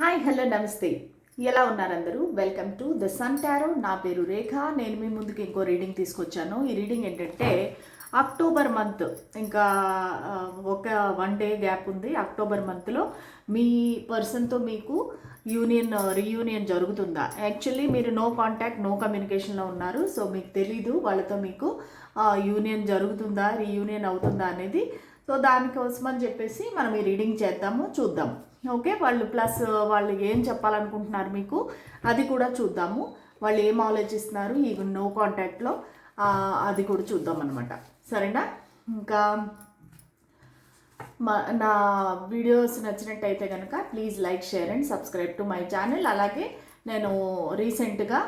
Hi hello నమస్తే. ఎలా ఉన్నారు అందరూ welcome to the Sun Tarot నా పేరు రేఖ. నేను మీ ముందుకు ఇంకో రీడింగ్ తీసుకొచ్చాను. ఈ రీడింగ్ ఏంటంటే అక్టోబర్ మంత్ ఇంకా ఒక వన్ డే గ్యాప్ ఉంది. అక్టోబర్ మంత్లో మీ పర్సన్తో మీకు యూనియన్ రీయూనియన్ జరుగుతుందా? యాక్చువల్లీ మీరు నో కాంటాక్ట్ నో కమ్యూనికేషన్లో ఉన్నారు. సో మీకు తెలీదు. వాళ్ళతో మీకు యూనియన్ జరుగుతుందా? రీయూనియన్ అవుతుందా అనేది. సో దానికోసం అని చెప్పేసి మనం ఈ రీడింగ్ చేద్దాము చూద్దాం. ఓకే వాళ్ళు ప్లస్ వాళ్ళు ఏం చెప్పాలనుకుంటున్నారు మీకు అది కూడా చూద్దాము. వాళ్ళు ఏం ఆలోచిస్తున్నారు ఈ నో కాంటాక్ట్లో అది కూడా చూద్దాం అనమాట సరేనా? ఇంకా మా నా వీడియోస్ నచ్చినట్టయితే కనుక please like share and subscribe to my channel. అలాగే నేను రీసెంట్గా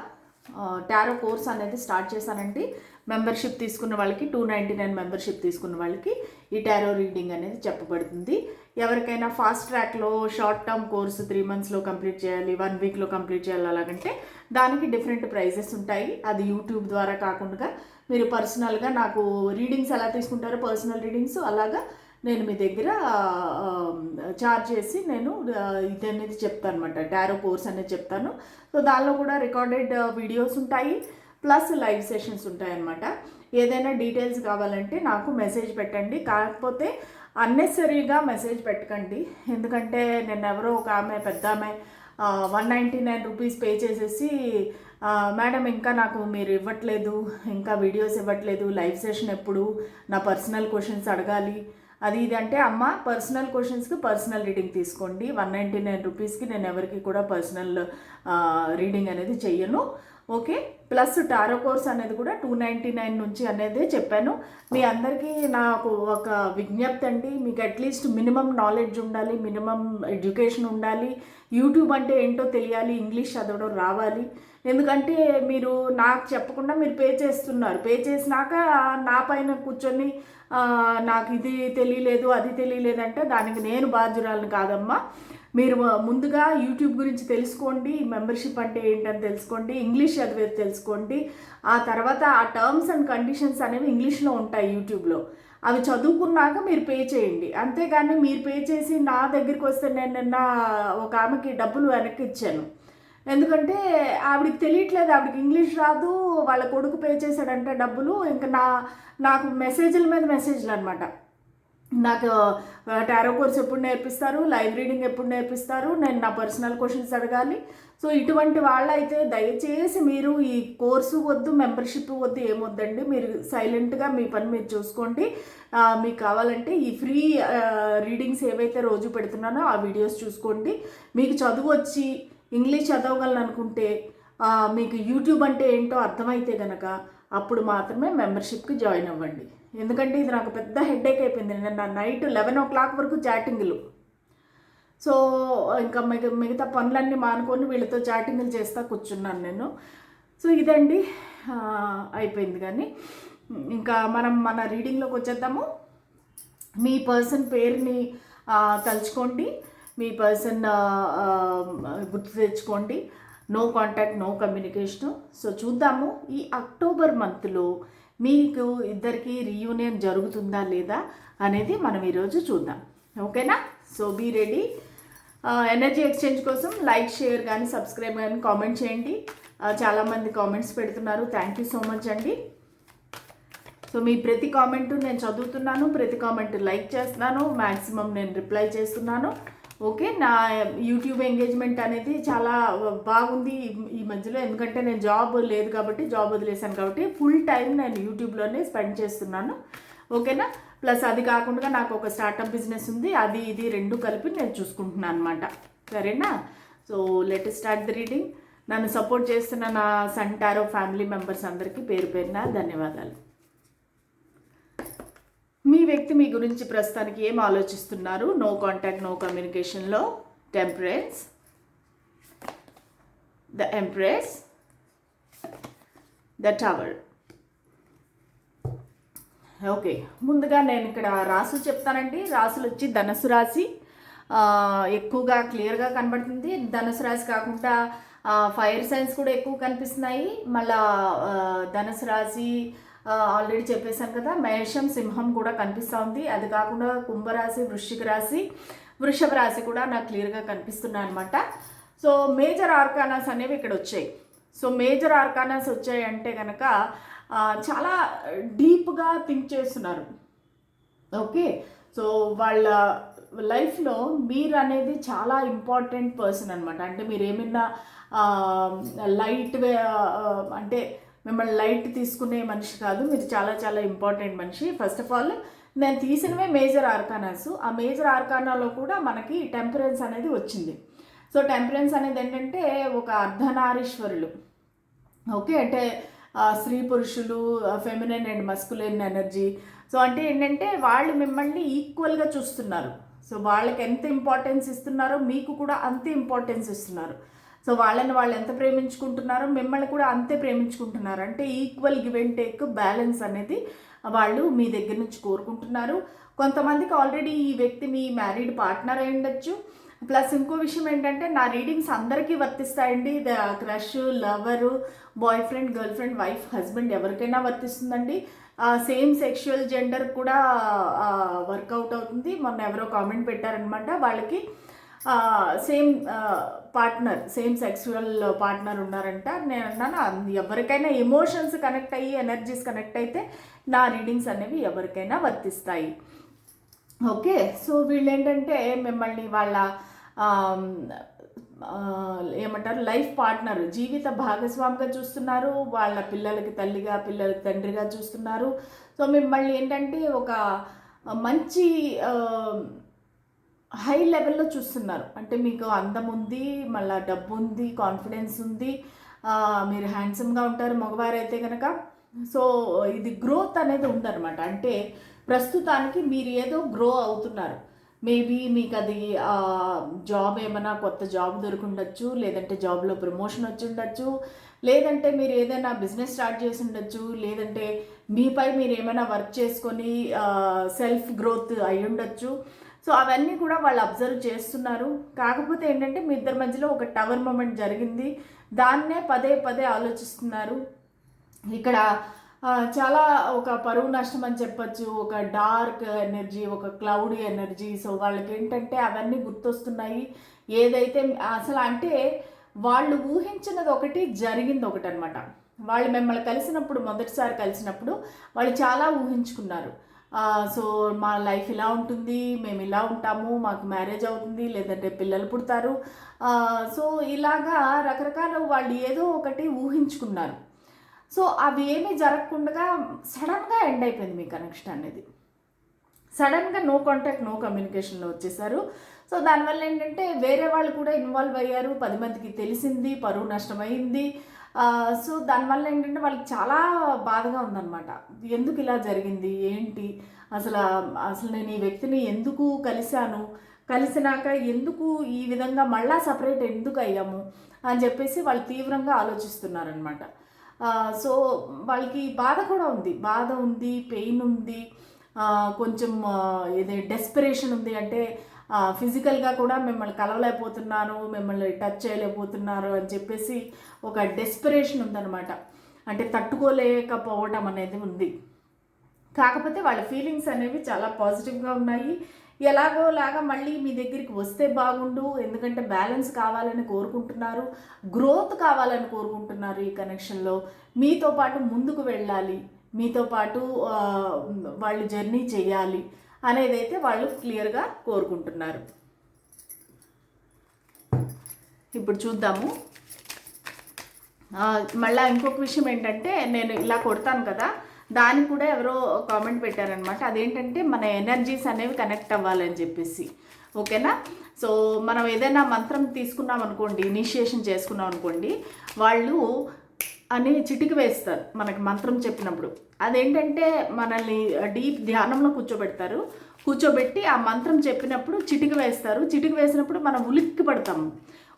టారో కోర్స్ అనేది స్టార్ట్ చేశానండి. మెంబర్షిప్ తీసుకున్న వాళ్ళకి టూ నైంటీ నైన్ మెంబర్షిప్ తీసుకున్న వాళ్ళకి ఈ టారో రీడింగ్ అనేది చెప్పబడుతుంది. ఎవరికైనా ఫాస్ట్ ట్రాక్లో షార్ట్ టర్మ్ కోర్సు త్రీ మంత్స్లో కంప్లీట్ చేయాలి వన్ వీక్లో కంప్లీట్ చేయాలి అలాగంటే దానికి డిఫరెంట్ ప్రైజెస్ ఉంటాయి. అది యూట్యూబ్ ద్వారా కాకుండా మీరు పర్సనల్గా నాకు రీడింగ్స్ ఎలా తీసుకుంటారో పర్సనల్ రీడింగ్స్ అలాగా నేను మీ దగ్గర చార్జ్ చేసి నేను ఇది అనేది చెప్తాను అనమాట టారో కోర్స్ అనేది చెప్తాను. సో దానిలో కూడా రికార్డెడ్ వీడియోస్ ఉంటాయి. ప్లస్ లైవ్ సెషన్స్ ఉంటాయి ఏదైనా డీటెయిల్స్ కావాలంటే నాకు మెసేజ్ పెట్టండి. కాకపోతే అన్నెసరీగా మెసేజ్ పెట్టకండి. ఎందుకంటే నేను ఎవరో ఒక ఆమె పెద్ద ఆమె one ninety nine rupees pay చేసేసి మేడం ఇంకా నాకు మీరు ఇవ్వట్లేదు. ఇంకా వీడియోస్ ఇవ్వట్లేదు. లైవ్ సెషన్ ఎప్పుడు? నా పర్సనల్ క్వశ్చన్స్ అడగాలి. అది ఇది అంటే అమ్మ పర్సనల్ క్వశ్చన్స్కి పర్సనల్ రీడింగ్ తీసుకోండి. వన్ నైంటీ నైన్ రూపీస్కి నేను ఎవరికి కూడా పర్సనల్ రీడింగ్ అనేది చెయ్యను. ఓకే ప్లస్ టారో కోర్స్ అనేది కూడా టూ నైంటీ నైన్ నుంచి అనేది చెప్పాను. మీ అందరికీ నాకు ఒక విజ్ఞప్తి అండి. మీకు అట్లీస్ట్ మినిమం నాలెడ్జ్ ఉండాలి మినిమం ఎడ్యుకేషన్ ఉండాలి. యూట్యూబ్ అంటే ఏంటో తెలియాలి ఇంగ్లీష్ చదవడం రావాలి. ఎందుకంటే మీరు నాకు చెప్పకుండా మీరు పే చేస్తున్నారు. పే చేసినాక నా పైన కూర్చొని నాకు ఇది తెలియలేదు అది తెలియలేదంటే దానికి నేను బాధ్యురాలను కాదమ్మా. మీరు ముందుగా యూట్యూబ్ గురించి తెలుసుకోండి మెంబర్షిప్ అంటే ఏంటని తెలుసుకోండి ఇంగ్లీష్ చదివేది తెలుసుకోండి. ఆ తర్వాత ఆ టర్మ్స్ అండ్ కండిషన్స్ అనేవి ఇంగ్లీష్లో ఉంటాయి యూట్యూబ్లో. అవి చదువుకున్నాక మీరు పే చేయండి. అంతేగాని మీరు పే చేసి నా దగ్గరికి వస్తే నేను నిన్న ఒక ఆమెకి డబ్బులు వెనక్కి ఇచ్చాను. ఎందుకంటే ఆవిడకి తెలియట్లేదు ఆవిడకి ఇంగ్లీష్ రాదు వాళ్ళ కొడుకు పే చేశాడంటే డబ్బులు ఇంకా నా నాకు మెసేజ్ల మీద మెసేజ్లు అనమాట నాకు టారో కోర్స్ ఎప్పుడు నేర్పిస్తారు లైవ్ రీడింగ్ ఎప్పుడు నేర్పిస్తారు నేను నా పర్సనల్ క్వశ్చన్స్ అడగాలి. సో ఇటువంటి వాళ్ళైతే దయచేసి మీరు ఈ కోర్సు వద్దు మెంబర్షిప్ వద్దు ఏమొద్దండి మీరు సైలెంట్గా మీ పని మీరు చూసుకోండి. మీకు కావాలంటే ఈ ఫ్రీ రీడింగ్స్ ఏవైతే రోజు పెడుతున్నానో ఆ వీడియోస్ చూసుకోండి. మీకు చదువు వచ్చి ఇంగ్లీష్ చదవగలను అనుకుంటే మీకు యూట్యూబ్ అంటే ఏంటో అర్థమైతే గనక అప్పుడు మాత్రమే మెంబర్షిప్కి జాయిన్ అవ్వండి. ఎందుకంటే ఇది నాకు పెద్ద హెడ్ఏక్ అయిపోయింది. నిన్న నైట్ లెవెన్ ఓ క్లాక్ వరకు చాటింగ్లు. సో ఇంకా మిగ మిగతా పనులన్నీ మానుకొని వీళ్ళతో చాటింగ్లు చేస్తా కూర్చున్నాను నేను. సో ఇదండి. అయిపోయింది కానీ. ఇంకా మనం మన రీడింగ్లోకి వచ్చేద్దాము. మీ పర్సన్ పేరుని తలుచుకోండి. మీ పర్సన్ గుర్తు తెచ్చుకోండి. No contact no communication so చూద్దాము ఈ అక్టోబర్ మంత్లో మీకు ఇద్దరికి రీయూనియన్ జరుగుతుందా లేదా అనేది మనం ఈరోజు చూద్దాం. ఓకేనా? So be ready energy exchange కోసం లైక్ షేర్ కానీ సబ్స్క్రైబ్ కానీ కామెంట్ చేయండి. చాలామంది కామెంట్స్ పెడుతున్నారు. థ్యాంక్ యూ సో మచ్ అండి. సో మీ ప్రతి కామెంటు నేను చదువుతున్నాను. ప్రతి కామెంట్ లైక్ చేస్తున్నాను. మ్యాక్సిమం నేను రిప్లై చేస్తున్నాను. ఓకే నా యూట్యూబ్ ఎంగేజ్మెంట్ అనేది చాలా బాగుంది ఈ- మధ్యలో. ఎందుకంటే నేను జాబ్ లేదు కాబట్టి జాబ్ వదిలేశాను కాబట్టి ఫుల్ టైం నేను యూట్యూబ్లోనే స్పెండ్ చేస్తున్నాను. ఓకేనా? ప్లస్ అది కాకుండా నాకు ఒక స్టార్టప్ బిజినెస్ ఉంది. అది ఇది రెండు కలిపి నేను చూసుకుంటున్నాను అనమాట సరేనా? So let start the reading నన్ను సపోర్ట్ చేస్తున్న నా సంటారో ఫ్యామిలీ మెంబర్స్ అందరికీ పేరు పేరున ధన్యవాదాలు. మీ వ్యక్తి మీ గురించి ప్రస్తుతానికి ఏం ఆలోచిస్తున్నారు? నో కాంటాక్ట్ నో కమ్యూనికేషన్లో temperance the empress the tower okay ముందుగా నేను ఇక్కడ రాసులు చెప్తానండి. రాసులు వచ్చి ధనసు రాశి. ఎక్కువగా క్లియర్గా కనబడుతుంది. ధనుసు రాశి కాకుండా ఫైర్ సైన్స్ కూడా ఎక్కువ కనిపిస్తున్నాయి. మళ్ళా ఆ, ధనుసు రాశి ఆల్రెడీ చెప్పేశాను కదా మేషం సింహం కూడా కనిపిస్తూ ఉంది. అది కాకుండా కుంభరాశి వృశ్చిక రాశి వృషభ రాశి కూడా నాకు క్లియర్గా కనిపిస్తున్నాయి అనమాట సో మేజర్ ఆర్కానాస్ అనేవి ఇక్కడ వచ్చాయి. సో మేజర్ ఆర్కానాస్ వచ్చాయి అంటే కనుక చాలా డీప్గా థింక్ చేస్తున్నారు. ఓకే? సో వాళ్ళ లైఫ్లో మీరు అనేది చాలా ఇంపార్టెంట్ పర్సన్ అనమాట అంటే మీరు ఏమైనా లైట్ అంటే మిమ్మల్ని లైట్ తీసుకునే మనిషి కాదు మీరు చాలా చాలా ఇంపార్టెంట్ మనిషి. ఫస్ట్ ఆఫ్ ఆల్ నేను తీసినవే మేజర్ ఆర్కానాస్ ఆ మేజర్ ఆర్కానాలో కూడా మనకి టెంపరెన్స్ అనేది వచ్చింది. సో టెంపరెన్స్ అనేది ఏంటంటే ఒక అర్ధనారీశ్వరులు. ఓకే అంటే స్త్రీ పురుషులు feminine and masculine energy so అంటే ఏంటంటే వాళ్ళు మిమ్మల్ని ఈక్వల్గా చూస్తున్నారు. సో వాళ్ళకి ఎంత ఇంపార్టెన్స్ ఇస్తున్నారో మీకు కూడా అంతే ఇంపార్టెన్స్ ఇస్తున్నారు. సో వాళ్ళని వాళ్ళు ఎంత ప్రేమించుకుంటున్నారో మిమ్మల్ని కూడా అంతే ప్రేమించుకుంటున్నారు. అంటే equal give and take balance అనేది వాళ్ళు మీ దగ్గర నుంచి కోరుకుంటున్నారు. కొంతమందికి ఆల్రెడీ ఈ వ్యక్తి మీ మ్యారీడ్ పార్ట్నర్ అయి ఉండొచ్చు. ప్లస్ ఇంకో విషయం ఏంటంటే నా రీడింగ్స్ అందరికీ వర్తిస్తాయండి. The crush lover boy friend girl friend wife husband ఎవరికైనా వర్తిస్తుందండి. సేమ్ సెక్షువల్ జెండర్ కూడా వర్కౌట్ అవుతుంది. మొన్న ఎవరో కామెంట్ పెట్టారనమాట వాళ్ళకి same partner same sexual partner ఉన్నారంట. నేను అన్నాను ఎవరికైనా ఎమోషన్స్ కనెక్ట్ అయ్యి ఎనర్జీస్ కనెక్ట్ అయితే నా రీడింగ్స్ అనేవి ఎవరికైనా వర్తిస్తాయి. ఓకే సో వీళ్ళు ఏంటంటే మిమ్మల్ని వాళ్ళ ఏమంటారు లైఫ్ పార్ట్నర్ జీవిత భాగస్వామిగా చూస్తున్నారు వాళ్ళ పిల్లలకి తల్లిగా పిల్లలకి తండ్రిగా చూస్తున్నారు. సో మిమ్మల్ని ఏంటంటే ఒక మంచి హై లెవెల్లో చూస్తున్నారు. అంటే మీకు అందం ఉంది మళ్ళీ డబ్బు ఉంది కాన్ఫిడెన్స్ ఉంది మీరు హ్యాండ్సమ్గా ఉంటారు మగవారు అయితే కనుక సో ఇది గ్రోత్ అనేది ఉందన్నమాట. అంటే ప్రస్తుతానికి మీరు ఏదో గ్రో అవుతున్నారు. మేబీ మీకు అది జాబ్ ఏమైనా కొత్త జాబ్ దొరికిండొచ్చు లేదంటే జాబ్లో ప్రమోషన్ వచ్చి ఉండొచ్చు లేదంటే మీరు ఏదైనా బిజినెస్ స్టార్ట్ చేసి ఉండొచ్చు లేదంటే మీపై మీరు ఏమైనా వర్క్ చేసుకొని సెల్ఫ్ గ్రోత్ అయి ఉండొచ్చు సో అవన్నీ కూడా వాళ్ళు అబ్జర్వ్ చేస్తున్నారు. కాకపోతే ఏంటంటే మీ ఇద్దరి మధ్యలో ఒక టవర్ మూమెంట్ జరిగింది. దాన్నే పదే పదే ఆలోచిస్తున్నారు. ఇక్కడ చాలా ఒక పరువు నష్టం అని చెప్పొచ్చు. ఒక డార్క్ ఎనర్జీ ఒక క్లౌడ్ ఎనర్జీ. సో వాళ్ళకి ఏంటంటే అవన్నీ గుర్తొస్తున్నాయి. ఏదైతే అసలు అంటే వాళ్ళు ఊహించినది ఒకటి జరిగింది ఒకటి అనమాట వాళ్ళు మిమ్మల్ని కలిసినప్పుడు మొదటిసారి కలిసినప్పుడు వాళ్ళు చాలా ఊహించుకున్నారు. సో మా లైఫ్ ఇలా ఉంటుంది మేము ఇలా ఉంటాము మాకు మ్యారేజ్ అవుతుంది లేదంటే పిల్లలు పుడతారు. సో ఇలాగా రకరకాల వాళ్ళు ఏదో ఒకటి ఊహించుకున్నారు. సో అవి ఏమీ జరగకుండా సడన్గా ఎండ్ అయిపోయింది మీ కనెక్షన్ అనేది. సడన్గా నో కాంటాక్ట్ నో కమ్యూనికేషన్లో వచ్చేసారు. సో దానివల్ల ఏంటంటే వేరే వాళ్ళు కూడా ఇన్వాల్వ్ అయ్యారు. పది మందికి తెలిసింది పరువు నష్టమైంది. సో దానివల్ల ఏంటంటే వాళ్ళకి చాలా బాధగా ఉందన్నమాట. ఎందుకు ఇలా జరిగింది? ఏంటి? అసలు అసలు నేను ఈ వ్యక్తిని ఎందుకు కలిశాను? కలిసినాక ఎందుకు ఈ విధంగా మళ్ళా సపరేట్ ఎందుకు అయ్యాము? అని చెప్పేసి వాళ్ళు తీవ్రంగా ఆలోచిస్తున్నారనమాట సో వాళ్ళకి బాధ కూడా ఉంది. బాధ ఉంది పెయిన్ ఉంది కొంచెం ఇది డెస్పిరేషన్ ఉంది. అంటే ఫిజికల్గా కూడా మిమ్మల్ని కలవలేకపోతున్నాను మిమ్మల్ని టచ్ చేయలేకపోతున్నారు అని చెప్పేసి ఒక డెస్పిరేషన్ ఉందన్నమాట. అంటే తట్టుకోలేకపోవడం అనేది ఉంది. కాకపోతే వాళ్ళ ఫీలింగ్స్ అనేవి చాలా పాజిటివ్గా ఉన్నాయి. ఎలాగోలాగా మళ్ళీ మీ దగ్గరికి వస్తే బాగుండు ఎందుకంటే బ్యాలెన్స్ కావాలని కోరుకుంటున్నారు గ్రోత్ కావాలని కోరుకుంటున్నారు ఈ కనెక్షన్లో మీతో పాటు ముందుకు వెళ్ళాలి. మీతో పాటు వాళ్ళు జర్నీ చేయాలి. అనేది అయితే వాళ్ళు క్లియర్గా కోరుకుంటున్నారు. ఇప్పుడు చూద్దాము. మళ్ళీ మళ్ళా ఇంకొక విషయం ఏంటంటే నేను ఇలా కొడతాను కదా దానికి కూడా ఎవరో కామెంట్ పెట్టారనమాట అదేంటంటే మన ఎనర్జీస్ అనేవి కనెక్ట్ అవ్వాలని చెప్పేసి. ఓకేనా? సో మనం ఏదైనా మంత్రం తీసుకున్నాం అనుకోండి ఇనిషియేషన్ చేసుకున్నాం అనుకోండి వాళ్ళు అని చిటికి వేస్తారు మనకి మంత్రం చెప్పినప్పుడు. అదేంటంటే మనల్ని డీప్ ధ్యానంలో కూర్చోబెడతారు. కూర్చోబెట్టి ఆ మంత్రం చెప్పినప్పుడు చిటిక వేస్తారు. చిటిక వేసినప్పుడు మనం ఉలిక్కి పడతాము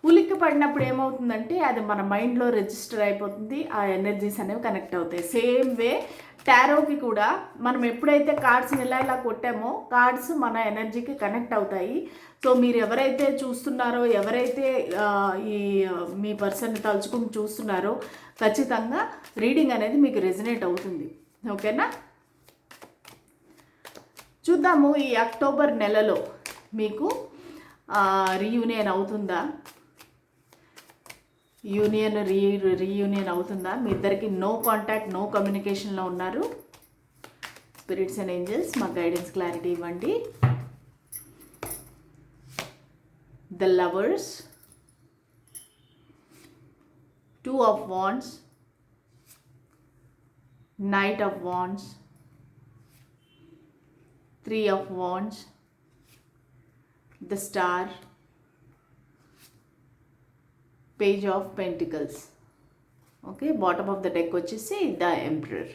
ఉలిక్కి పడినప్పుడు ఏమవుతుందంటే అది మన మైండ్లో రిజిస్టర్ అయిపోతుంది. ఆ ఎనర్జీస్ అనేవి కనెక్ట్ అవుతాయి. సేమ్ వే టారోకి కూడా మనం ఎప్పుడైతే కార్డ్స్ని ఇలా ఇలా కొట్టామో కార్డ్స్ మన ఎనర్జీకి కనెక్ట్ అవుతాయి. సో మీరు ఎవరైతే చూస్తున్నారో ఎవరైతే ఈ మీ పర్సన్ తలుచుకుని చూస్తున్నారో ఖచ్చితంగా రీడింగ్ అనేది మీకు రెజినేట్ అవుతుంది. ఓకేనా? చూద్దాము ఈ అక్టోబర్ నెలలో మీకు రీయూనియన్ అవుతుందా? యూనియన్ రీ రీయూనియన్ అవుతుందా? మీ ఇద్దరికి నో కాంటాక్ట్ నో కమ్యూనికేషన్లో ఉన్నారు. స్పిరిట్స్ అండ్ ఏంజల్స్ మా గైడెన్స్ క్లారిటీ ఇవ్వండి. The lovers two of wands knight of wands three of wands the star page of pentacles okay bottom of the deck వచ్చేసి the emperor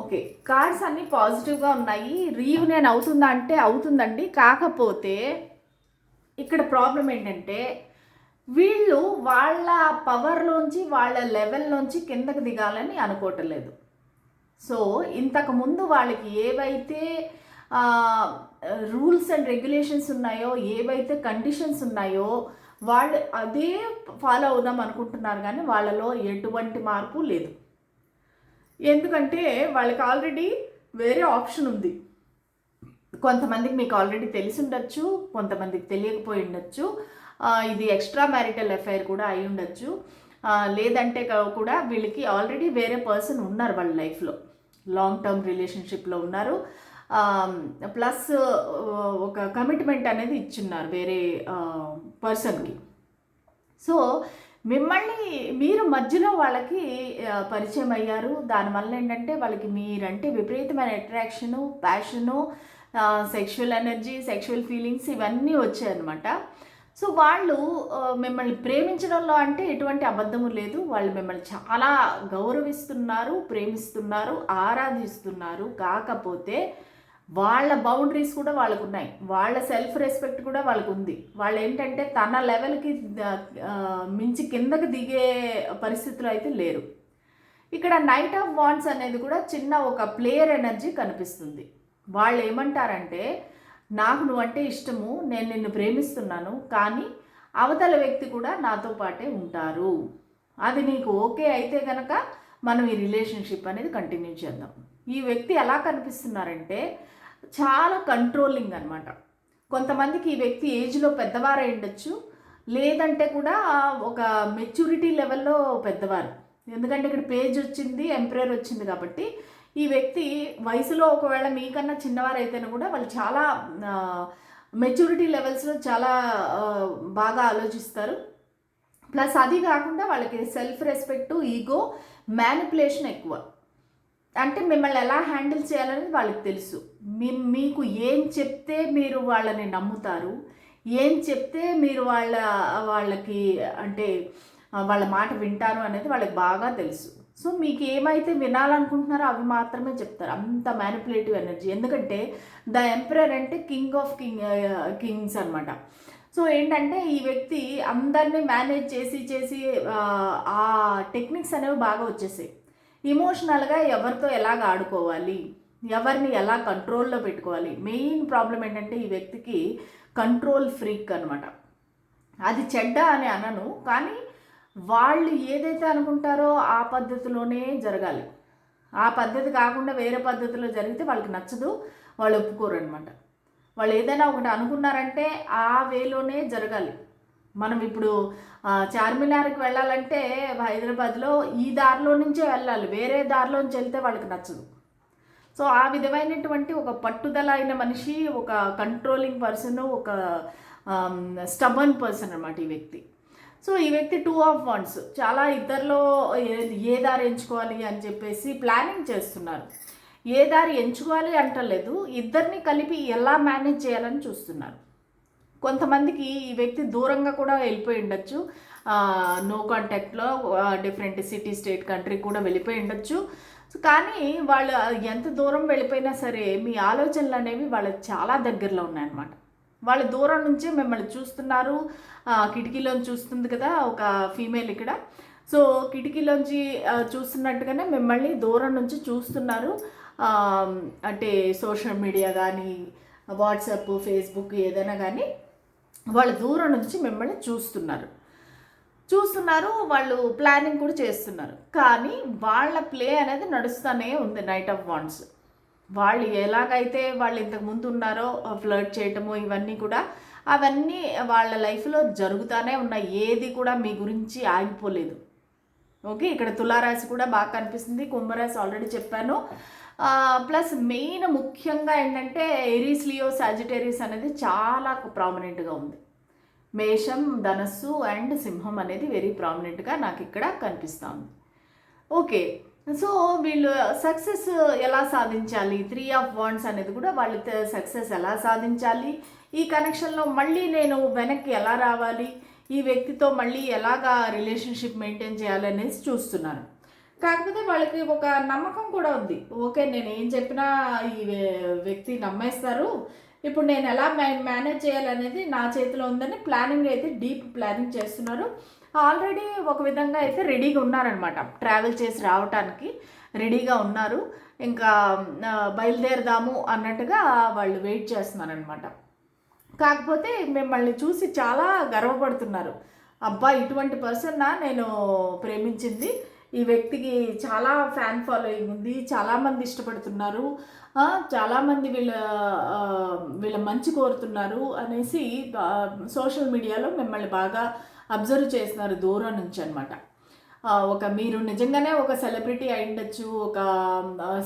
okay cards అన్నీ పాజిటివ్గా ఉన్నాయి. Reunion అవుతుందా అంటే అవుతుందండి. కాకపోతే ఇక్కడ ప్రాబ్లం ఏంటంటే వీళ్ళు వాళ్ళ పవర్లోంచి వాళ్ళ లెవెల్లోంచి కిందకి దిగాలని అనుకోవటం లేదు సో ఇంతకుముందు వాళ్ళకి ఏవైతే రూల్స్ అండ్ రెగ్యులేషన్స్ ఉన్నాయో ఏవైతే కండిషన్స్ ఉన్నాయో వాళ్ళు అదే ఫాలో అవుదాం అనుకుంటున్నారు కానీ వాళ్ళలో ఎటువంటి మార్పు లేదు. ఎందుకంటే వాళ్ళకి ఆల్రెడీ వేరే ఆప్షన్ ఉంది. కొంతమందికి మీకు ఆల్రెడీ తెలిసి ఉండొచ్చు కొంతమందికి తెలియకపోయి ఉండొచ్చు. ఇది ఎక్స్ట్రా మ్యారిటల్ ఎఫైర్ కూడా అయి ఉండొచ్చు. లేదంటే కూడా వీళ్ళకి ఆల్రెడీ వేరే పర్సన్ ఉన్నారు వాళ్ళ లైఫ్లో లాంగ్ టర్మ్ రిలేషన్షిప్లో ఉన్నారు. ప్లస్ ఒక కమిట్మెంట్ అనేది ఇచ్చున్నారు వేరే పర్సన్కి సో మిమ్మల్ని మీరు మధ్యలో వాళ్ళకి పరిచయం అయ్యారు. దానివల్ల ఏంటంటే వాళ్ళకి మీరంటే విపరీతమైన attraction passion sexual energy sexual feelings ఇవన్నీ వచ్చాయన్నమాట. సో వాళ్ళు మిమ్మల్ని ప్రేమించడంలో అంటే ఎటువంటి అబద్ధము లేదు. వాళ్ళు మిమ్మల్ని చాలా గౌరవిస్తున్నారు ప్రేమిస్తున్నారు ఆరాధిస్తున్నారు. కాకపోతే వాళ్ళ బౌండరీస్ కూడా వాళ్ళకు ఉన్నాయి వాళ్ళ సెల్ఫ్ రెస్పెక్ట్ కూడా వాళ్ళకు ఉంది వాళ్ళు ఏంటంటే తన లెవెల్కి మించి కిందకి దిగే పరిస్థితులు అయితే లేరు. ఇక్కడ నైట్ ఆఫ్ వాన్స్ అనేది కూడా చిన్న ఒక ప్లేయర్ ఎనర్జీ కనిపిస్తుంది. వాళ్ళు ఏమంటారంటే నాకు నువ్వంటే ఇష్టము నేను నిన్ను ప్రేమిస్తున్నాను కానీ అవతల వ్యక్తి కూడా నాతో పాటే ఉంటారు. అది నీకు ఓకే అయితే కనుక మనం ఈ రిలేషన్షిప్ అనేది కంటిన్యూ చేద్దాం. ఈ వ్యక్తి ఎలా కనిపిస్తున్నారంటే చాలా కంట్రోలింగ్ అనమాట కొంతమందికి ఈ వ్యక్తి ఏజ్లో పెద్దవారై ఉండొచ్చు లేదంటే కూడా ఒక మెచ్యూరిటీ లెవెల్లో పెద్దవారు. ఎందుకంటే ఇక్కడ పేజ్ వచ్చింది ఎంప్రయర్ వచ్చింది కాబట్టి ఈ వ్యక్తి వయసులో ఒకవేళ మీకన్నా చిన్నవారైతేనే కూడా వాళ్ళు చాలా మెచ్యూరిటీ లెవెల్స్లో చాలా బాగా ఆలోచిస్తారు. ప్లస్ అది కాకుండా వాళ్ళకి సెల్ఫ్ రెస్పెక్ట్ ఈగో మ్యానిపులేషన్ ఎక్కువ. అంటే మిమ్మల్ని ఎలా హ్యాండిల్ చేయాలనేది వాళ్ళకి తెలుసు. మీ మీకు ఏం చెప్తే మీరు వాళ్ళని నమ్ముతారు ఏం చెప్తే మీరు వాళ్ళ వాళ్ళకి అంటే వాళ్ళ మాట వింటారు అనేది వాళ్ళకి బాగా తెలుసు. సో మీకు ఏమైతే వినాలనుకుంటున్నారో అవి మాత్రమే చెప్తారు. అంత మ్యానిపులేటివ్ ఎనర్జీ ఎందుకంటే ద ఎంపరర్ అంటే కింగ్ ఆఫ్ కింగ్ కింగ్స్ అనమాట సో ఏంటంటే ఈ వ్యక్తి అందరినీ మేనేజ్ చేసి చేసి uh, ఆ టెక్నిక్స్ అనేవి బాగా వచ్చేసాయి. ఇమోషనల్గా ఎవరితో ఎలాగ ఆడుకోవాలి? ఎవరిని ఎలా కంట్రోల్లో పెట్టుకోవాలి? మెయిన్ ప్రాబ్లం ఏంటంటే ఈ వ్యక్తికి కంట్రోల్ ఫ్రీక్ అనమాట అది చెడ్డ అని అనను. కానీ వాళ్ళు ఏదైతే అనుకుంటారో ఆ పద్ధతిలోనే జరగాలి. ఆ పద్ధతి కాకుండా వేరే పద్ధతిలో జరిగితే వాళ్ళకి నచ్చదు వాళ్ళు ఒప్పుకోరు అనమాట వాళ్ళు ఏదైనా ఒకటి అనుకున్నారంటే ఆ వేలోనే జరగాలి. మనం ఇప్పుడు చార్మినార్కి వెళ్ళాలంటే హైదరాబాద్లో ఈ దారిలో నుంచే వెళ్ళాలి. వేరే దారిలోంచి వెళ్తే వాళ్ళకి నచ్చదు. సో ఆ విధమైనటువంటి ఒక పట్టుదల అయిన మనిషి ఒక కంట్రోలింగ్ పర్సన్ ఒక స్టబన్ పర్సన్ అనమాట ఈ వ్యక్తి. సో ఈ వ్యక్తి టూ ఆఫ్ వన్స్ చాలా ఇద్దరిలో ఏ దారి ఎంచుకోవాలి అని చెప్పేసి ప్లానింగ్ చేస్తున్నారు. ఏ దారి ఎంచుకోవాలి అంటలేదు. ఇద్దరిని కలిపి ఎలా మేనేజ్ చేయాలని చూస్తున్నారు. కొంతమందికి ఈ వ్యక్తి దూరంగా కూడా వెళ్ళిపోయి ఉండొచ్చు. నో కాంటాక్ట్లో డిఫరెంట్ సిటీ స్టేట్ కంట్రీ కూడా వెళ్ళిపోయి ఉండొచ్చు. కానీ వాళ్ళు ఎంత దూరం వెళ్ళిపోయినా సరే మీ ఆలోచనలు అనేవి వాళ్ళకి చాలా దగ్గరలో ఉన్నాయన్నమాట. వాళ్ళు దూరం నుంచి మిమ్మల్ని చూస్తున్నారు. కిటికీలోంచి చూస్తుంది కదా ఒక ఫీమేల్ ఇక్కడ. సో కిటికీలోంచి చూస్తున్నట్టుగానే మిమ్మల్ని దూరం నుంచి చూస్తున్నారు. అంటే సోషల్ మీడియా కానీ వాట్సాప్ ఫేస్బుక్ ఏదైనా కానీ వాళ్ళు దూరం నుంచి మిమ్మల్ని చూస్తున్నారు. చూస్తున్నారు వాళ్ళు ప్లానింగ్ కూడా చేస్తున్నారు. కానీ వాళ్ళ ప్లే అనేది నడుస్తూనే ఉంది నైట్ ఆఫ్ వాండ్స్ వాళ్ళు ఎలాగైతే వాళ్ళు ఇంతకు ముందు ఉన్నారో ఫ్లర్ట్ చేయటము ఇవన్నీ కూడా అవన్నీ వాళ్ళ లైఫ్లో జరుగుతూనే ఉన్నాయి. ఏది కూడా మీ గురించి ఆగిపోలేదు. ఓకే ఇక్కడ తులారాశి కూడా బాగా కనిపిస్తుంది. కుంభరాశి ఆల్రెడీ చెప్పాను. ప్లస్ మెయిన్ ముఖ్యంగా ఏంటంటే ఎరీస్ లియో సాజిటేరియస్ అనేది చాలా ప్రామినెంట్గా ఉంది. మేషం ధనస్సు అండ్ సింహం అనేది వెరీ ప్రామినెంట్గా నాకు ఇక్కడ కనిపిస్తుంది ఓకే సో వీళ్ళు సక్సెస్ ఎలా సాధించాలి? త్రీ ఆఫ్ వాండ్స్ అనేది కూడా వాళ్ళు సక్సెస్ ఎలా సాధించాలి? ఈ కనెక్షన్లో మళ్ళీ నేను వెనక్కి ఎలా రావాలి? ఈ వ్యక్తితో మళ్ళీ ఎలాగా రిలేషన్షిప్ మెయింటైన్ చేయాలి అనేసి చూస్తున్నాను. కాకపోతే వాళ్ళకి ఒక నమ్మకం కూడా ఉంది. ఓకే నేను ఏం చెప్పినా ఈ వ్యక్తి నమ్మేస్తారు. ఇప్పుడు నేను ఎలా మేనేజ్ చేయాలనేది నా చేతిలో ఉందని ప్లానింగ్ అయితే డీప్ ప్లానింగ్ చేస్తున్నారు. ఆల్రెడీ ఒక విధంగా అయితే రెడీగా ఉన్నారనమాట ట్రావెల్ చేసి రావటానికి రెడీగా ఉన్నారు. ఇంకా బయలుదేరదాము అన్నట్టుగా వాళ్ళు వెయిట్ చేస్తున్నారనమాట కాకపోతే మిమ్మల్ని చూసి చాలా గర్వపడుతున్నారు. అబ్బా ఇటువంటి పర్సన్నా నేను ప్రేమించింది. ఈ వ్యక్తికి చాలా ఫ్యాన్ ఫాలోయింగ్ ఉంది. చాలామంది ఇష్టపడుతున్నారు. చాలామంది వీళ్ళ వీళ్ళ మంచి కోరుతున్నారు అనేసి సోషల్ మీడియాలో మిమ్మల్ని బాగా అబ్జర్వ్ చేస్తున్నారు దూరం నుంచి అనమాట ఒక మీరు నిజంగానే ఒక సెలబ్రిటీ అయి ఉండొచ్చు ఒక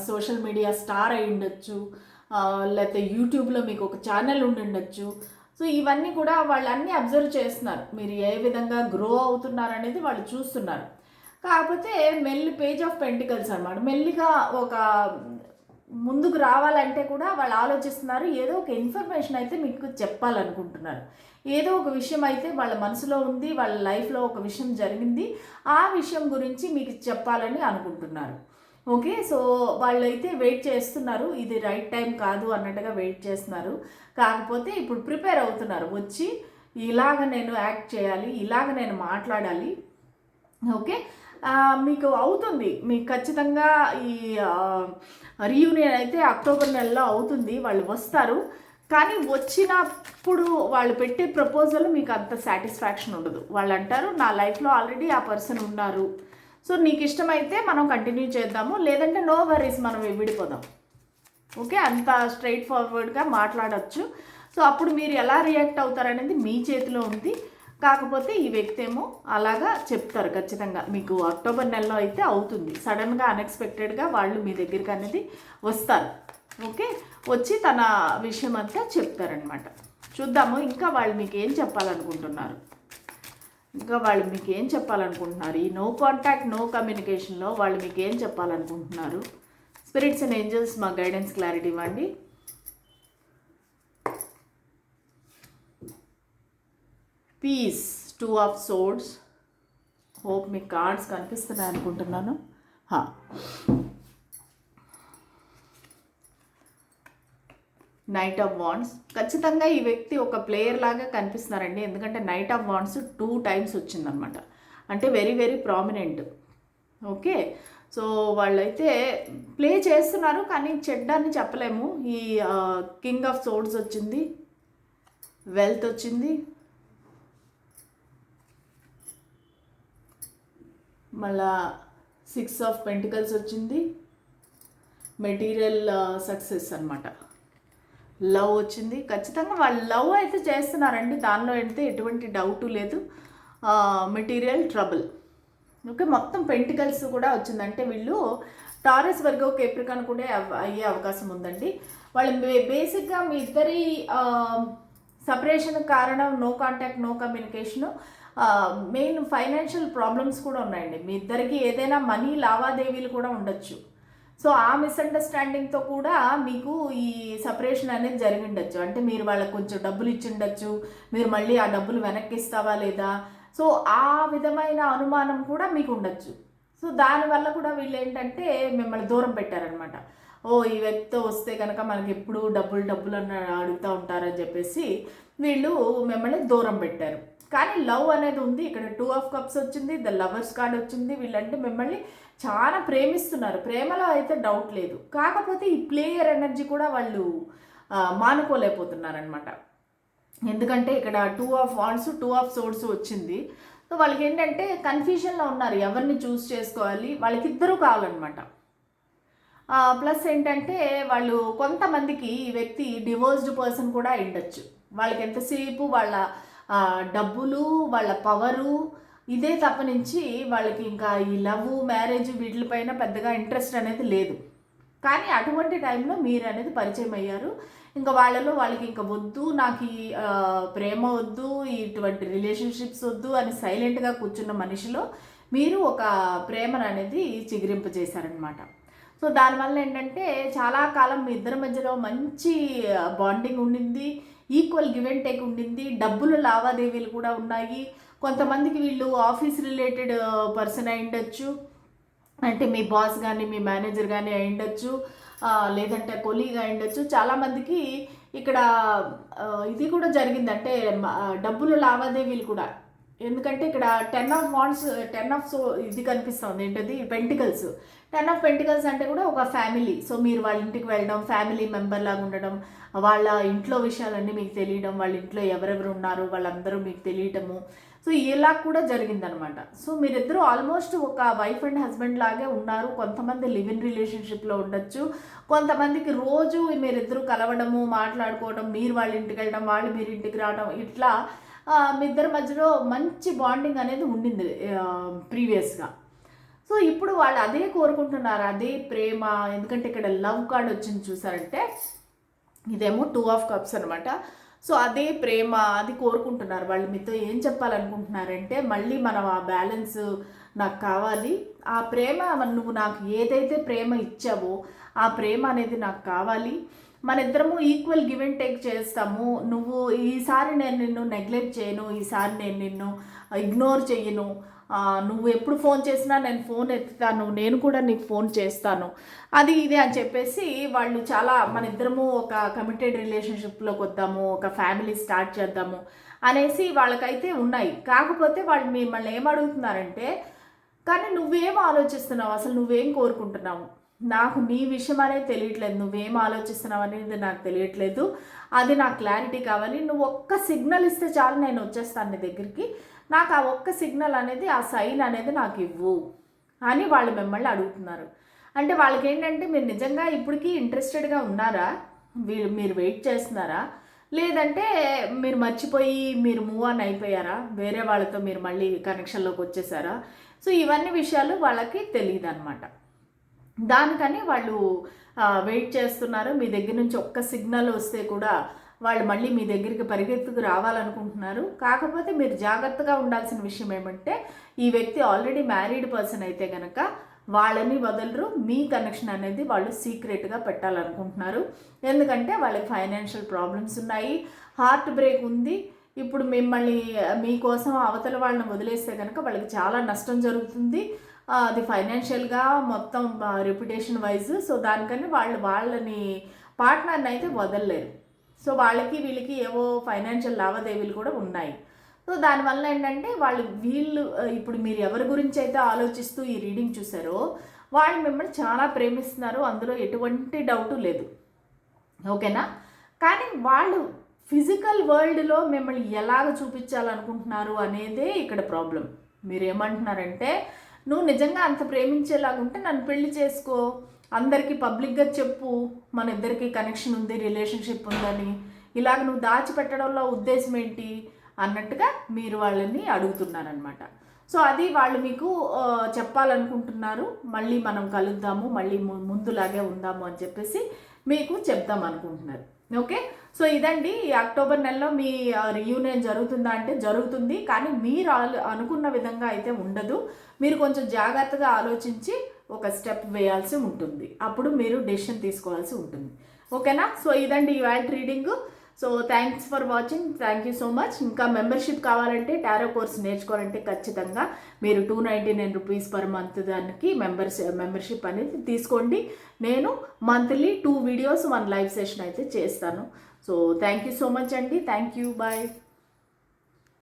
సోషల్ మీడియా స్టార్ అయి ఉండొచ్చు లేకపోతే యూట్యూబ్లో మీకు ఒక ఛానల్ ఉండి ఉండొచ్చు. సో ఇవన్నీ కూడా వాళ్ళు అన్నీ అబ్జర్వ్ చేస్తున్నారు. మీరు ఏ విధంగా గ్రో అవుతున్నారు అనేది వాళ్ళు చూస్తున్నారు. కాకపోతే మెల్లి పేజ్ ఆఫ్ పెంటికల్స్ అనమాట మెల్లిగా ఒక ముందుకు రావాలంటే కూడా వాళ్ళు ఆలోచిస్తున్నారు. ఏదో ఒక ఇన్ఫర్మేషన్ అయితే మీకు చెప్పాలనుకుంటున్నారు. ఏదో ఒక విషయం అయితే వాళ్ళ మనసులో ఉంది వాళ్ళ లైఫ్లో ఒక విషయం జరిగింది. ఆ విషయం గురించి మీకు చెప్పాలని అనుకుంటున్నారు. ఓకే సో వాళ్ళైతే వెయిట్ చేస్తున్నారు. ఇది రైట్ టైం కాదు అన్నట్టుగా వెయిట్ చేస్తున్నారు. కాకపోతే ఇప్పుడు ప్రిపేర్ అవుతున్నారు. వచ్చి ఇలాగ నేను యాక్ట్ చేయాలి ఇలాగ నేను మాట్లాడాలి. ఓకే మీకు అవుతుంది. మీకు ఖచ్చితంగా ఈ రీయూనియన్ అయితే అక్టోబర్ నెలలో అవుతుంది. వాళ్ళు వస్తారు. కానీ వచ్చినప్పుడు వాళ్ళు పెట్టే ప్రపోజల్ మీకు అంత సాటిస్ఫాక్షన్ ఉండదు. వాళ్ళు అంటారు నా లైఫ్లో ఆల్రెడీ ఆ పర్సన్ ఉన్నారు. సో నీకు ఇష్టమైతే మనం కంటిన్యూ చేద్దాము. లేదంటే నో వరీస్ మనం విడిపోదాం. ఓకే? అంత స్ట్రైట్ ఫార్వర్డ్గా మాట్లాడచ్చు. సో అప్పుడు మీరు ఎలా రియాక్ట్ అవుతారనేది మీ చేతిలో ఉంది. కాకపోతే ఈ వ్యక్తి ఏమో అలాగా చెప్తారు ఖచ్చితంగా. మీకు అక్టోబర్ నెలలో అయితే అవుతుంది. సడన్గా అన్ఎక్స్పెక్టెడ్గా వాళ్ళు మీ దగ్గరికి అనేది వస్తారు. ఓకే? వచ్చి తన విషయం అంతా చెప్తారనమాట చూద్దాము ఇంకా వాళ్ళు మీకు ఏం చెప్పాలనుకుంటున్నారు? ఇంకా వాళ్ళు మీకు ఏం చెప్పాలనుకుంటున్నారు? ఈ నో కాంటాక్ట్ నో కమ్యూనికేషన్లో వాళ్ళు మీకు ఏం చెప్పాలనుకుంటున్నారు? స్పిరిట్స్ అండ్ ఏంజల్స్ మా గైడెన్స్ క్లారిటీ ఇవ్వండి. Peace two of swords hope me cards కనిపిస్తున్నాయి అనుకుంటున్నాను నైట్ ఆఫ్ వాండ్స్ ఖచ్చితంగా ఈ వ్యక్తి ఒక ప్లేయర్ లాగా కనిపిస్తున్నారండి. ఎందుకంటే knight of wands two times వచ్చిందనమాట అంటే very very prominent okay so వాళ్ళైతే ప్లే చేస్తున్నారు కానీ చెడ్డాన్ని చెప్పలేము. ఈ కింగ్ ఆఫ్ సోడ్స్ వచ్చింది. వెల్త్ వచ్చింది. మళ్ళా సిక్స్ ఆఫ్ పెంటికల్స్ వచ్చింది. మెటీరియల్ సక్సెస్ అనమాట లవ్ వచ్చింది. ఖచ్చితంగా వాళ్ళు లవ్ అయితే చేస్తున్నారండి. దానిలో అయితే ఎటువంటి డౌట్ లేదు. మెటీరియల్ ట్రబుల్ ఓకే మొత్తం పెంటికల్స్ కూడా వచ్చిందంటే వీళ్ళు టారెస్ వర్గో కేప్రికాన్ కూడా అయ్యే అవకాశం ఉందండి. వాళ్ళు బేసిక్గా మీ ఇద్దరి సపరేషన్ కారణం no contact no communication main financial problems కూడా ఉన్నాయండి. మీ ఇద్దరికి ఏదైనా మనీ లావాదేవీలు కూడా ఉండొచ్చు. సో ఆ మిస్అండర్స్టాండింగ్తో కూడా మీకు ఈ సపరేషన్ అనేది జరిగిండొచ్చు. అంటే మీరు వాళ్ళకి కొంచెం డబ్బులు ఇచ్చిండొచ్చు. మీరు మళ్ళీ ఆ డబ్బులు వెనక్కి ఇస్తావా లేదా? సో ఆ విధమైన అనుమానం కూడా మీకు ఉండొచ్చు సో దానివల్ల కూడా వీళ్ళు ఏంటంటే మిమ్మల్ని దూరం పెట్టారనమాట. ఓ ఈ వ్యక్తితో వస్తే కనుక మనకి ఎప్పుడు డబ్బులు డబ్బులు అన్న అడుగుతూ ఉంటారని చెప్పేసి వీళ్ళు మిమ్మల్ని దూరం పెట్టారు. కానీ లవ్ అనేది ఉంది. ఇక్కడ టూ ఆఫ్ కప్స్ వచ్చింది. ద లవర్స్ కార్డ్ వచ్చింది. వీళ్ళంటే మిమ్మల్ని చాలా ప్రేమిస్తున్నారు. ప్రేమలో అయితే డౌట్ లేదు. కాకపోతే ఈ ప్లేయర్ ఎనర్జీ కూడా వాళ్ళు మానుకోలేకపోతున్నారనమాట ఎందుకంటే ఇక్కడ two of wands two of swords వచ్చింది. సో వాళ్ళకి ఏంటంటే కన్ఫ్యూజన్లో ఉన్నారు. ఎవరిని చూస్ చేసుకోవాలి? వాళ్ళకి ఇద్దరూ కావాలన్నమాట ప్లస్ ఏంటంటే వాళ్ళు కొంతమందికి ఈ వ్యక్తి డివోర్స్డ్ పర్సన్ కూడా ఉండొచ్చు వాళ్ళకి ఎంతసేపు వాళ్ళ డబ్బులు వాళ్ళ పవరు ఇదే తప్ప నుంచి వాళ్ళకి ఇంకా ఈ లవ్ మ్యారేజ్ వీటిపైన పెద్దగా ఇంట్రెస్ట్ అనేది లేదు. కానీ అటువంటి టైంలో మీరు అనేది పరిచయం అయ్యారు. ఇంకా వాళ్ళలో వాళ్ళకి ఇంకా వద్దు నాకు ఈ ప్రేమ వద్దు ఇటువంటి రిలేషన్షిప్స్ వద్దు అని సైలెంట్గా కూర్చున్న మనిషిలో మీరు ఒక ప్రేమను అనేది చిగురింపజేశారనమాట సో దానివల్ల ఏంటంటే చాలా కాలం మీ ఇద్దరి మధ్యలో మంచి బాండింగ్ ఉండింది ఈక్వల్ గివ్ అండ్ టేక్ ఉండింది డబ్బులు లావాదేవీలు కూడా ఉన్నాయి కొంతమందికి వీళ్ళు ఆఫీస్ రిలేటెడ్ పర్సన్ అయి ఉండొచ్చు. అంటే మీ బాస్ కానీ మీ మేనేజర్ కానీ అయి ఉండొచ్చు. లేదంటే కొలీగ్ అయి ఉండొచ్చు. చాలామందికి ఇక్కడ ఇది కూడా జరిగింది. అంటే మ- లావాదేవీలు కూడా. ఎందుకంటే ఇక్కడ ten of wands ten of so ఇది కనిపిస్తుంది. ఏంటది? పెంటికల్స్. టెన్ ఆఫ్ పెంటికల్స్ అంటే కూడా ఒక ఫ్యామిలీ. సో మీరు వాళ్ళ ఇంటికి వెళ్ళడం ఫ్యామిలీ మెంబర్ లాగా ఉండడం వాళ్ళ ఇంట్లో విషయాలన్నీ మీకు తెలియడం వాళ్ళ ఇంట్లో ఎవరెవరు ఉన్నారు వాళ్ళందరూ మీకు తెలియటము సో ఇలా కూడా జరిగిందనమాట. సో మీరిద్దరూ ఆల్మోస్ట్ ఒక వైఫ్ అండ్ హస్బెండ్ లాగే ఉన్నారు. కొంతమంది లివ్ ఇన్ రిలేషన్షిప్లో ఉండొచ్చు. కొంతమందికి రోజు మీరిద్దరూ కలవడము మాట్లాడుకోవడం మీరు వాళ్ళ ఇంటికి వెళ్ళడం వాళ్ళు మీరు ఇంటికి రావడం ఇట్లా మీ ఇద్దరి మధ్యలో మంచి బాండింగ్ అనేది ఉండింది ప్రీవియస్గా. సో ఇప్పుడు వాళ్ళు అదే కోరుకుంటున్నారు? అదే ప్రేమ ఎందుకంటే ఇక్కడ లవ్ కార్డ్ వచ్చింది చూసారంటే ఇదేమో టూ ఆఫ్ కప్స్ అనమాట. సో అదే ప్రేమ అది కోరుకుంటున్నారు వాళ్ళు. మీతో ఏం చెప్పాలనుకుంటున్నారంటే మళ్ళీ మనం ఆ బ్యాలెన్స్ నాకు కావాలి. ఆ ప్రేమ నువ్వు నాకు ఏదైతే ప్రేమ ఇచ్చావో ఆ ప్రేమ అనేది నాకు కావాలి. మన ఇద్దరము ఈక్వల్ గివ్ అండ్ టేక్ చేస్తాము. నువ్వు ఈసారి నేను నిన్ను నెగ్లెక్ట్ చేయను ఈసారి నేను నిన్ను ఇగ్నోర్ చేయను నువ్వు ఎప్పుడు ఫోన్ చేసినా నేను ఫోన్ ఎత్తుతాను నేను కూడా నీకు ఫోన్ చేస్తాను. అది ఇది అని చెప్పేసి వాళ్ళు చాలా మన ఇద్దరము ఒక కమిటెడ్ రిలేషన్షిప్లోకి వద్దాము ఒక ఫ్యామిలీ స్టార్ట్ చేద్దాము అనేసి వాళ్ళకైతే ఉన్నాయి. కాకపోతే వాళ్ళు మిమ్మల్ని ఏం అడుగుతున్నారంటే కానీ నువ్వేం ఆలోచిస్తున్నావు? అసలు నువ్వేం కోరుకుంటున్నావు? నాకు నీ విషయం అనేది తెలియట్లేదు. నువ్వేం ఆలోచిస్తున్నావు అనేది నాకు తెలియట్లేదు. అది నాకు క్లారిటీ కావాలి. నువ్వు ఒక్క సిగ్నల్ ఇస్తే చాలు నేను వచ్చేస్తాను నీ దగ్గరికి. నాకు ఆ ఒక్క సిగ్నల్ అనేది ఆ సైన్ అనేది నాకు ఇవ్వు అని వాళ్ళు మిమ్మల్ని అడుగుతున్నారు. అంటే వాళ్ళకి ఏంటంటే మీరు నిజంగా ఇప్పటికీ ఇంట్రెస్టెడ్గా ఉన్నారా? వీళ్ళు మీరు వెయిట్ చేస్తున్నారా? లేదంటే మీరు మర్చిపోయి మీరు మూవ్ ఆన్ అయిపోయారా? వేరే వాళ్ళతో మీరు మళ్ళీ కనెక్షన్లోకి వచ్చేసారా? సో ఇవన్నీ విషయాలు వాళ్ళకి తెలియదు అనమాట దానికని వాళ్ళు వెయిట్ చేస్తున్నారు. మీ దగ్గర నుంచి ఒక్క సిగ్నల్ వస్తే కూడా వాళ్ళు మళ్ళీ మీ దగ్గరికి పరిగెత్తుకు రావాలనుకుంటున్నారు. కాకపోతే మీరు జాగ్రత్తగా ఉండాల్సిన విషయం ఏమంటే ఈ వ్యక్తి ఆల్రెడీ మ్యారీడ్ పర్సన్ అయితే కనుక వాళ్ళని వదలరు. మీ కనెక్షన్ అనేది వాళ్ళు సీక్రెట్గా పెట్టాలనుకుంటున్నారు. ఎందుకంటే వాళ్ళకి ఫైనాన్షియల్ ప్రాబ్లమ్స్ ఉన్నాయి. హార్ట్ బ్రేక్ ఉంది. ఇప్పుడు మిమ్మల్ని మీకోసం అవతల వాళ్ళని వదిలేస్తే కనుక వాళ్ళకి చాలా నష్టం జరుగుతుంది. అది ఫైనాన్షియల్గా మొత్తం రెప్యుటేషన్ వైజ్ సో దానికని వాళ్ళు వాళ్ళని పార్ట్నర్ని అయితే వదలలేరు. సో వాళ్ళకి వీళ్ళకి ఏవో ఫైనాన్షియల్ లావాదేవీలు కూడా ఉన్నాయి. సో దానివల్ల ఏంటంటే వాళ్ళు వీళ్ళు ఇప్పుడు మీరు ఎవరి గురించి అయితే ఆలోచిస్తూ ఈ రీడింగ్ చూసారో వాళ్ళు మిమ్మల్ని చాలా ప్రేమిస్తున్నారు. అందులో ఎటువంటి డౌట్ లేదు. ఓకేనా కానీ వాళ్ళు ఫిజికల్ వరల్డ్లో మిమ్మల్ని ఎలాగ చూపించాలనుకుంటున్నారు అనేదే ఇక్కడ ప్రాబ్లం మీరు ఏమంటున్నారంటే నువ్వు నిజంగా అంత ప్రేమించేలాగుంటే నన్ను పెళ్ళి చేసుకో. అందరికీ పబ్లిక్గా చెప్పు. మన ఇద్దరికి కనెక్షన్ ఉంది రిలేషన్షిప్ ఉందని. ఇలాగ నువ్వు దాచిపెట్టడంలో ఉద్దేశం ఏంటి? అన్నట్టుగా మీరు వాళ్ళని అడుగుతున్నారనమాట సో అది వాళ్ళు మీకు చెప్పాలనుకుంటున్నారు. మళ్ళీ మనం కలుద్దాము మళ్ళీ ము- ముందులాగే ఉందాము అని చెప్పేసి మీకు చెప్దాం అనుకుంటున్నారు ఓకే? సో ఇదండి అక్టోబర్ నెలలో మీ రియూనియన్ జరుగుతుందా అంటే జరుగుతుంది. కానీ మీరు అనుకున్న విధంగా అయితే ఉండదు. మీరు కొంచెం జాగ్రత్తగా ఆలోచించి ఒక స్టెప్ వేయాల్సి ఉంటుంది. అప్పుడు మీరు డెసిషన్ తీసుకోవాల్సి ఉంటుంది. ఓకేనా? సో ఇదండి ఇవాళ reading so thanks for watching thank you so much ఇంకా మెంబర్షిప్ కావాలంటే టారో కోర్స్ నేర్చుకోవాలంటే ఖచ్చితంగా మీరు two ninety nine rupees per month దానికి మెంబర్స్ మెంబర్షిప్ అనేది తీసుకోండి. నేను monthly two videos one live session అయితే చేస్తాను. So thank you so much అండి థ్యాంక్ యూ బాయ్